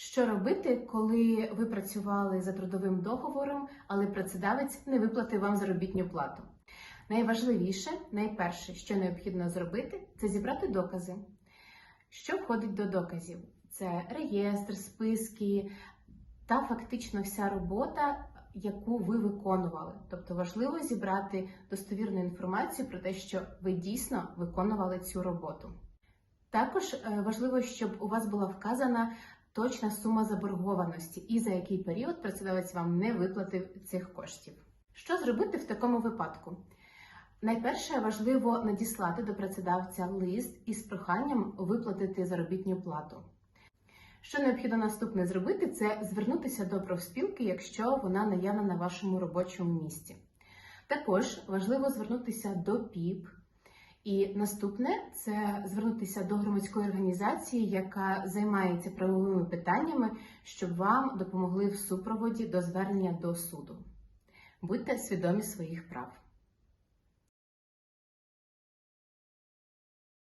Що робити, коли ви працювали за трудовим договором, але працедавець не виплатив вам заробітну плату? Найважливіше, найперше, що необхідно зробити, це зібрати докази. Що входить до доказів? Це реєстр, списки та фактично вся робота, яку ви виконували. Тобто важливо зібрати достовірну інформацію про те, що ви дійсно виконували цю роботу. Також е, важливо, щоб у вас була вказана точна сума заборгованості і за який період працедавець вам не виплатив цих коштів. Що зробити в такому випадку? Найперше важливо надіслати до працедавця лист із проханням виплатити заробітну плату. Що необхідно наступне зробити, це звернутися до профспілки, якщо вона наявна на вашому робочому місці. Також важливо звернутися до ПІП. І наступне це звернутися до громадської організації, яка займається правовими питаннями, щоб вам допомогли в супроводі до звернення до суду. Будьте свідомі своїх прав.